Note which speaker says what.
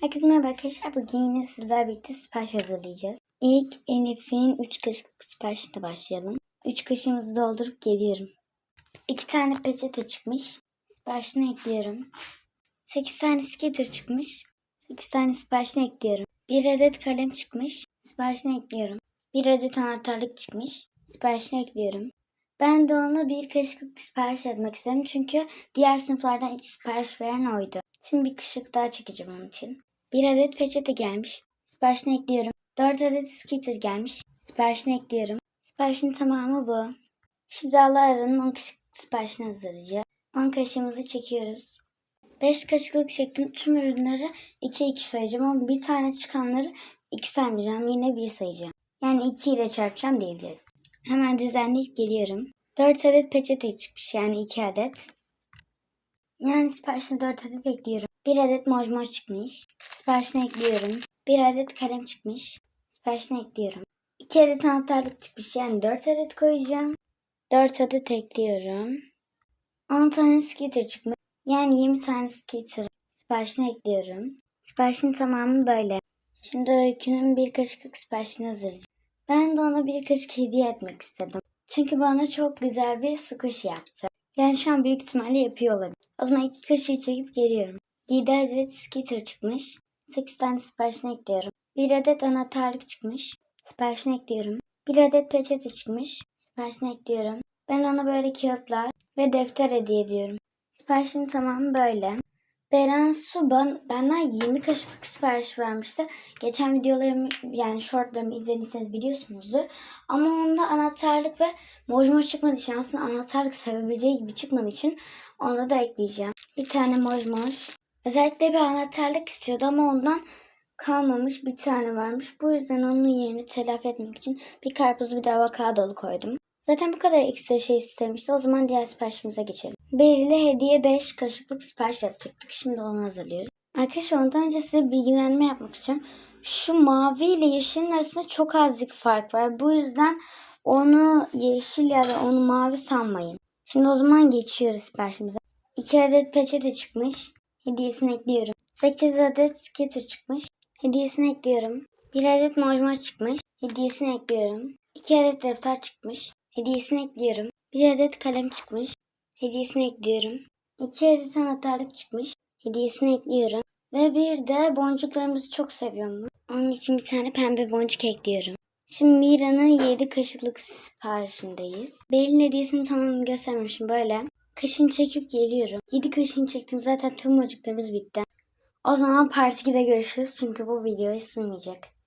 Speaker 1: Herkese merhaba arkadaşlar. Bugün yine sizler birlikte sipariş hazırlayacağız. İlk Elif'in 3 kaşık siparişine başlayalım. 3 kaşığımızı doldurup geliyorum. 2 tane peçete çıkmış. Siparişine ekliyorum. 8 tane skater çıkmış. 8 tane siparişine ekliyorum. 1 adet kalem çıkmış. Siparişine ekliyorum. 1 adet anahtarlık çıkmış. Siparişine ekliyorum. Ben de ona bir kaşıklık sipariş etmek istedim. Çünkü diğer sınıflardan ilk sipariş veren oydu. Şimdi bir kaşık daha çekeceğim onun için. Bir adet peçete gelmiş. Siparişini ekliyorum. 4 adet skitter gelmiş. Siparişini ekliyorum. Siparişin tamamı bu. Şimdi Allah aranın 10 kaşık siparişini hazırlayacağız. 10 kaşığımızı çekiyoruz. 5 kaşıklık çektim. Tüm ürünleri 2-2 sayacağım ama bir tane çıkanları 2 saymayacağım. Yine 1 sayacağım. Yani 2 ile çarpacağım diyebiliriz. Hemen düzenleyip geliyorum. 4 adet peçete çıkmış yani 2 adet. Yani siparişine 4 adet ekliyorum. 1 adet mojmoj çıkmış. Siparişine ekliyorum. 1 adet kalem çıkmış. Siparişine ekliyorum. 2 adet anahtarlık çıkmış. Yani 4 adet koyacağım. 4 adet ekliyorum. 10 tane skitter çıkmış. Yani 20 tane skitter. Siparişine ekliyorum. Siparişin tamamı böyle. Şimdi Öykü'nün bir kaşıklık siparişini hazırlayacağım. Ben de ona bir kaşık hediye etmek istedim. Çünkü bana çok güzel bir sukuş yaptı. Yani şu an büyük ihtimalle yapıyor olabilir. O zaman iki kaşığı çekip geliyorum. 7 adet skitter çıkmış. 8 tane siparişine ekliyorum. 1 adet anahtarlık çıkmış. Siparişine ekliyorum. 1 adet peçete çıkmış. Siparişine ekliyorum. Ben ona böyle kağıtlar ve defter hediye ediyorum. Siparişin tamamı böyle. Beren Su ban, benden 20 kaşıklık sipariş vermişti. Geçen videolarımı yani shortlarımı izlediyseniz biliyorsunuzdur. Ama onda anahtarlık ve mojmoj çıkmadığı için aslında anahtarlık sevebileceği gibi çıkmadığı için onu da ekleyeceğim. Bir tane mojmoj. Özellikle bir anahtarlık istiyordu ama ondan kalmamış bir tane varmış. Bu yüzden onun yerini telafi etmek için bir karpuz bir de avokadolu koydum. Zaten bu kadar ekstra şey istemişti. O zaman diğer siparişimize geçelim. Berili hediye 5 kaşıklık sipariş yapacaktık. Şimdi onu hazırlıyoruz. Arkadaşlar ondan önce size bilgilendirme yapmak istiyorum. Şu mavi ile yeşilin arasında çok azıcık fark var. Bu yüzden onu yeşil ya da onu mavi sanmayın. Şimdi o zaman geçiyoruz siparişimize. 2 adet peçete çıkmış. Hediyesini ekliyorum. 8 adet skitter çıkmış. Hediyesini ekliyorum. 1 adet mojmoj çıkmış. Hediyesini ekliyorum. 2 adet defter çıkmış. Hediyesini ekliyorum. 1 adet kalem çıkmış. Hediyesini ekliyorum. 2 adet anahtarlık çıkmış. Hediyesini ekliyorum. Ve bir de boncuklarımızı çok seviyorum. Onun için bir tane pembe boncuk ekliyorum. Şimdi Mira'nın 7 kaşıklık siparişindeyiz. Beril'in hediyesini tamamını göstermemişim böyle. Kaşını çekip geliyorum. 7 kaşını çektim zaten tüm boncuklarımız bitti. O zaman part 2'de görüşürüz çünkü bu videoya sığmayacak.